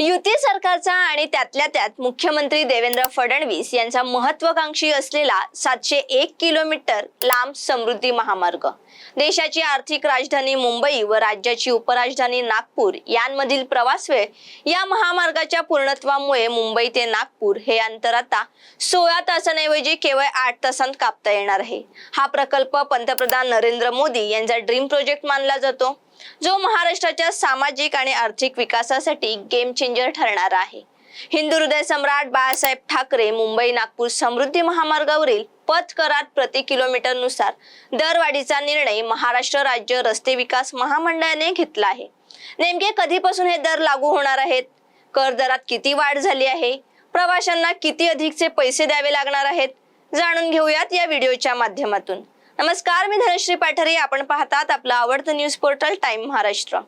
युती सरकारचा आणि त्यातल्या त्यात मुख्यमंत्री देवेंद्र फडणवीस यांचा महत्वाकांक्षी असलेला सातशे एक किलोमीटर लांब समृद्धी महामार्ग. देशाची आर्थिक राजधानी मुंबई व राज्याची उपराजधानी नागपूर यांमधील प्रवास वेळ या महामार्गाच्या पूर्णत्वामुळे मुंबई ते नागपूर हे अंतर आता सोळा तासांऐवजी केवळ आठ तासांत कापता येणार आहे. हा प्रकल्प पंतप्रधान नरेंद्र मोदी यांचा ड्रीम प्रोजेक्ट मानला जातो. जो महाराष्ट्राच्या सामाजिक आणि आर्थिक विकासासाठी गेम चेंजर ठरणार आहे. हिंदू हृदय सम्राट बाळासाहेब ठाकरे मुंबई नागपूर समृद्धी महामार्गावरील पथ करात प्रति किलोमीटरनुसार दरवाढीचा निर्णय महाराष्ट्र राज्य रस्ते विकास महामंडळाने घेतला आहे. नेमके कधीपासून हे दर लागू होणार आहेत? कर दरात किती वाढ झाली आहे? प्रवाशांना किती अधिकचे पैसे द्यावे लागणार आहेत? जाणून घेऊयात या व्हिडिओच्या माध्यमातून. नमस्कार मी धनश्री पाठरे. आपण पाहतात आपलं आवडतं news portal time Maharashtra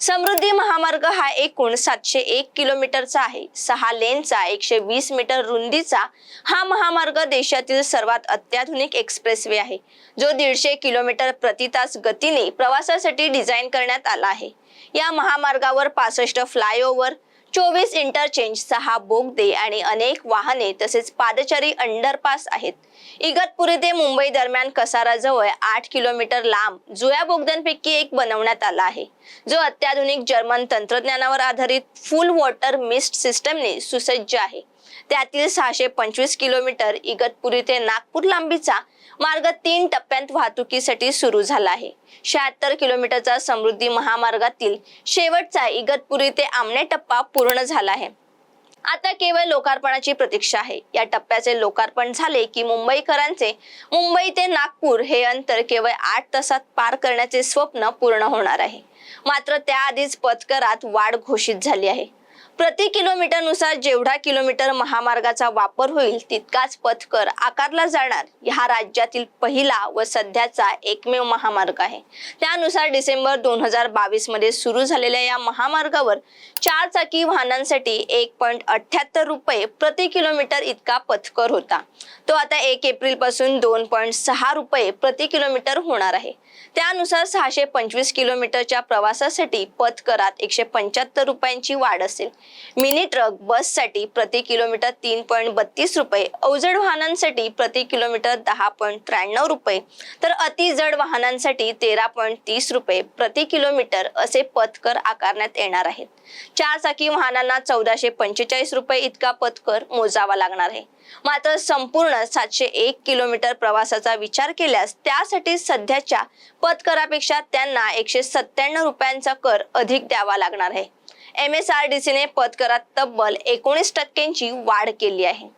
Samruddhi Mahamarg हा एकूण सातशे एक किलोमीटरचा आहे. सहा लेनचा एकशे वीस मीटर रुंदीचा हा महामार्ग देशातील सर्वात अत्याधुनिक एक्सप्रेसवे आहे. जो दीडशे किलोमीटर प्रति तास गतीने प्रवासासाठी डिझाईन करण्यात आला आहे. या महामार्गावर पासष्ट फ्लायओव्हर चोवीस इंटरचेंज सहा बोगदे आणि अनेक वाहने तसेच पादचारी अंडरपास आहेत. इगतपुरी ते मुंबई दरम्यान कसाराजवळ आठ किलोमीटर लांब जुया बोगद्यांपैकी एक बनवण्यात आला आहे. जो अत्याधुनिक जर्मन तंत्रज्ञानावर आधारित फुल वॉटर मिस्ट सिस्टमने सुसज्ज आहे. त्यातील सहाशे पंचवीस किलोमीटर इगतपुरी ते नागपूर लांबीचा मार्ग तीन टप्प्यात वाहतुकीसाठी सुरू झाला आहे. शहात्तर किलोमीटरचा समृद्धी महामार्गातील शेवटचा इगतपुरी ते आमने टप्पा पूर्ण झाला आहे. आता केवळ लोकार्पणाची प्रतीक्षा आहे. या टप्प्याचे लोकार्पण झाले की मुंबईकरांचे मुंबई ते नागपूर हे अंतर केवळ आठ तासात पार करण्याचे स्वप्न पूर्ण होणार आहे. मात्र त्याआधीच पथकरात वाढ घोषित झाली आहे. प्रति किलोमीटरनुसार जेवढा किलोमीटर महामार्गाचा वापर होईल तितकाच पथकर आकारला जाणार. हा राज्यातील पहिला व सध्याचा एकमेव महामार्ग आहे. त्यानुसार डिसेंबर दोन हजार बावीसमध्ये सुरू झालेल्या या महामार्गावर चार चाकी वाहनांसाठी एक पॉईंट अठ्याहत्तर रुपये प्रति किलोमीटर इतका पथकर होता. तो आता एक एप्रिलपासून दोन पॉईंट सहा रुपये प्रति किलोमीटर होणार आहे. त्यानुसार सहाशे पंचवीस किलोमीटरच्या प्रवासासाठी पथकरात एकशे पंच्याहत्तर रुपयांची वाढ असेल. मिनी ट्रक बससाठी प्रति किलोमीटर तीन पॉईंट बत्तीस रुपये अवजड वाहनांसाठी प्रति किलोमीटर दहा पॉईंट त्र्याण्णव रुपये तर अति जड वाहनांसाठी तेरा पॉईंट तीस रुपये प्रति किलोमीटर असे पथकर आकारण्यात येणार आहेत. चार चाकी वाहनांना चौदाशे पंचेचाळीस रुपये इतका पथकर मोजावा लागणार आहे. मात्र संपूर्ण सातशे एक किलोमीटर प्रवासाचा विचार केल्यास त्यासाठी सध्याच्या पथकरापेक्षा त्यांना एकशे सत्त्याण्णव रुपयांचा कर अधिक द्यावा लागणार आहे. एम एस आर डी सीने पथकरात तब्बल एकोणीस टक्क्यांची वाढ केली आहे.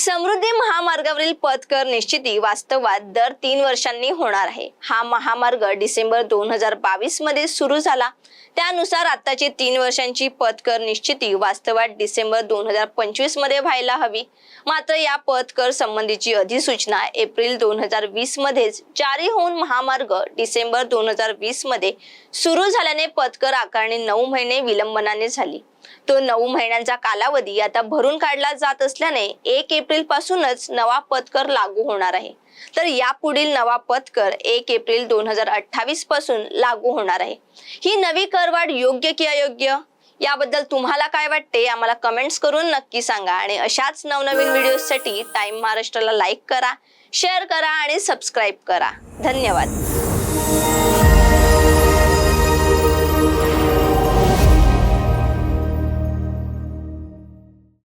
समृद्धी महामार्गावरील पथकर निश्चिती वास्तवात दर तीन वर्षांनी होणार आहे. हा महामार्ग डिसेंबर दोन हजार बावीसमध्ये सुरू झाला. त्यानुसार आताची तीन वर्षांची पथकर निश्चिती वास्तवात डिसेंबर दोन हजार पंचवीसमध्ये व्हायला हवी. मात्र या पथकर संबंधीची अधिसूचना एप्रिल दोन हजार वीस मध्येच जारी होऊन महामार्ग डिसेंबर दोन हजार वीसमध्ये सुरू झाल्याने पथकर आकारणी नऊ महिने विलंबनाने झाली. तो नऊ महिन्यांचा कालावधी आता भरून काढला जात असल्याने एक एप्रिल पासूनच नवा पथकर लागू होणार आहे. तर यापुढील नवा पथकर एक एप्रिल दोन हजार अठ्ठावीसपासून लागू होणार आहे. ही नवी करवाढ योग्य की अयोग्य? याबद्दल तुम्हाला काय वाटते? आम्हाला कमेंट्स करून नक्की सांगा आणि अशाच नवनवीन व्हिडिओसाठी टाइम महाराष्ट्राला लाईक करा शेअर करा आणि सबस्क्राईब करा. धन्यवाद.